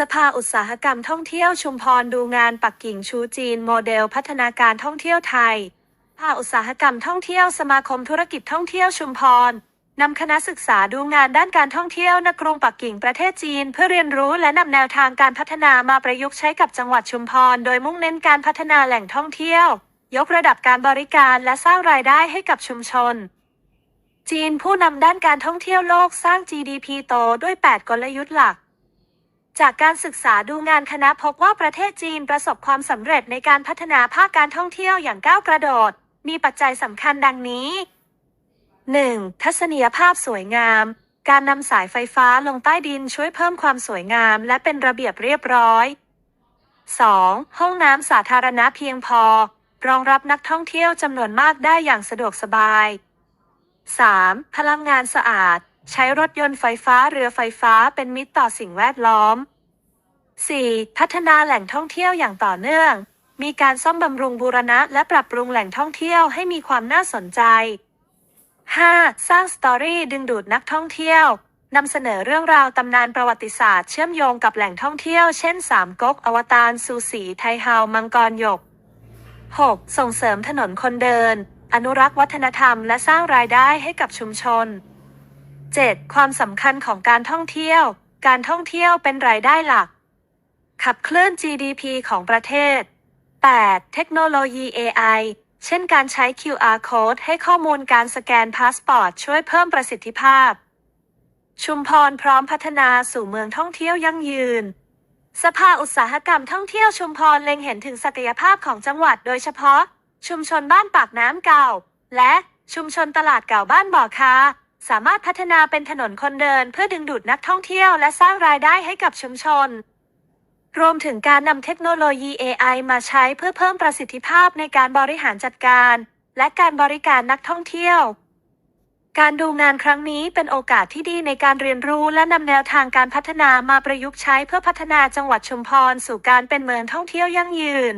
สภาอุตสาหกรรมท่องเที่ยวชุมพรดูงานปักกิ่งชูจีน โมเดลพัฒนาการท่องเที่ยวไทยสภาอุตสาหกรรมท่องเที่ยวสมาคมธุรกิจท่องเที่ยวชุมพรนำคณะศึกษาดูงานด้านการท่องเที่ยวณกรุงปักกิ่งประเทศจีน เพื่อเรียนรู้และนำแนวทางการพัฒนามาประยุกต์ใช้กับจังหวัดชุมพร โดยมุ่งเน้นการพัฒนาแหล่งท่องเที่ยว ยกระดับการบริการและสร้างรายได้ให้กับชุมชน จีนผู้นำด้านการท่องเที่ยวโลกสร้าง GDP โตด้วย 8 กลยุทธ์หลัก จากการศึกษาดูงานคณะพบว่าประเทศจีนประสบความสำเร็จในการพัฒนาภาคการท่องเที่ยวอย่างก้าวกระโดด มีปัจจัยสำคัญดังนี้ 1. ทัศนียภาพสวยงาม การนำสายไฟฟ้าลงใต้ดินช่วยเพิ่มความสวยงามและเป็นระเบียบเรียบร้อย 2. ห้องน้ำสาธารณะเพียงพอ รองรับนักท่องเที่ยวจำนวนมากได้อย่างสะดวกสบาย 3. พลังงานสะอาด ใช้รถยนต์ไฟฟ้าเรือไฟฟ้าเป็นมิตรต่อสิ่งแวดล้อม 4. พัฒนาแหล่งท่องเที่ยวอย่างต่อเนื่อง มีการซ่อมบำรุงบูรณะ และปรับปรุงแหล่งท่องเที่ยวให้มีความน่าสนใจ 5. สร้างสตอรี่ดึงดูดนักท่องเที่ยวนำเสนอเรื่องราวตำนานประวัติศาสตร์เชื่อมโยงกับแหล่งท่องเที่ยว เช่นสามก๊กอวตารซูสีไทเฮามังกรหยก 6. ส่งเสริมถนนคนเดิน อนุรักษ์วัฒนธรรมและสร้างรายได้ให้กับชุมชน 7. ความสำคัญของการท่องเที่ยว การท่องเที่ยวเป็นรายได้หลัก ขับเคลื่อน GDP ของประเทศ 8. เทคโนโลยี AI เช่นการใช้ QR code ให้ข้อมูลการสแกนพาสปอร์ตช่วยเพิ่มประสิทธิภาพ ชุมพรพร้อมพัฒนาสู่เมืองท่องเที่ยวยั่งยืน สภาอุตสาหกรรมท่องเที่ยวชุมพรเล็งเห็นถึงศักยภาพของจังหวัดโดยเฉพาะ ชุมชนบ้านปากน้ำเก่า และชุมชนตลาดเก่าบ้านบ่อคา สามารถพัฒนาเป็นถนนคนเดินเพื่อดึงดูดนักท่องเที่ยวและสร้างรายได้ให้กับชุมชน รวมถึงการนำเทคโนโลยี AI มาใช้เพื่อเพิ่มประสิทธิภาพในการบริหารจัดการ และการบริการนักท่องเที่ยว การดูงานครั้งนี้เป็นโอกาสที่ดีในการเรียนรู้และนำแนวทางการพัฒนามาประยุกต์ใช้เพื่อพัฒนาจังหวัดชุมพรสู่การเป็นเมืองท่องเที่ยวยั่งยืน